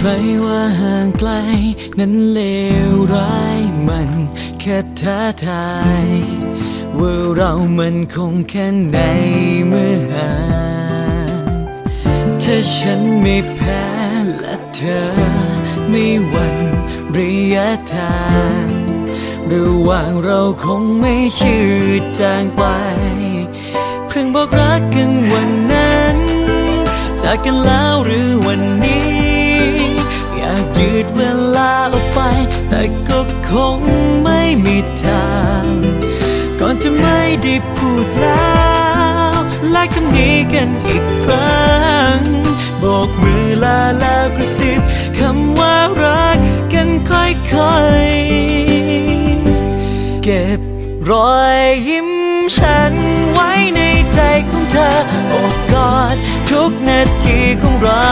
ใครว่าห่างไกล นั้นเลวร้ายมันแค่ท้าทาย ว่าเรามันคงแค่ไหนเมื่อห่างถ้าฉันไม่แพ้และเธอ ไม่หวั่นระยะทางระหว่างเราคงไม่ชืดจางไป เพิ่งบอกรักกันวันนั้น จากกันแล้วหรือวันนี้ แต่ก็คงไม่มีทาง ก่อนจะไม่ได้พูดแล้วและคำนี้กันอีกครั้งโบกมือลาแล้วกระซิบคำว่ารักกันค่อยๆ เก็บรอยยิ้มฉันไว้ในใจของเธอโอบกอดทุกนาทีของเรา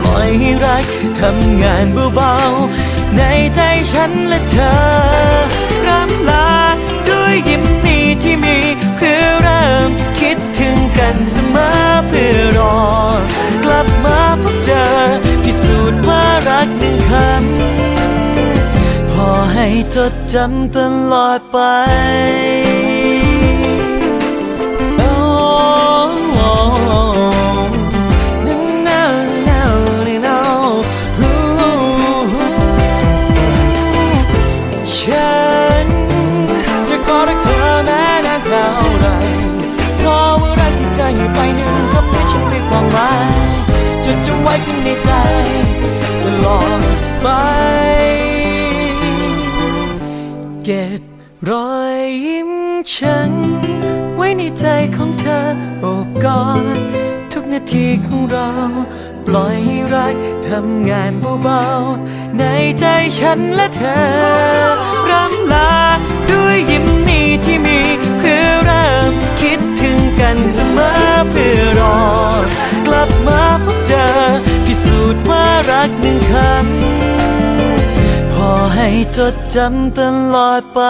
ปล่อยให้รักทำงานเบาๆ ในใจฉันและเธอรับลาด้วยยิ้มนี้ที่มี เพื่อเริ่มคิดถึงกันเสมอเพื่อรอ กลับมาพบเจอที่สูตรว่ารักหนึ่งคำพอให้จดจำตลอดไป ความหมายจดจำไว้ข้างในใจตลอดไป เก็บรอยยิ้มฉัน ไว้ในใจของเธอโอบกอดทุกนาทีของเรา ปล่อยให้รักทำงานเบาๆ ในใจฉันและเธอรำลาด้วยยิ้มนี้ที่มี เพื่อเริ่มคิดถึงกันเสมอเพื่อ จดจำตลอดไป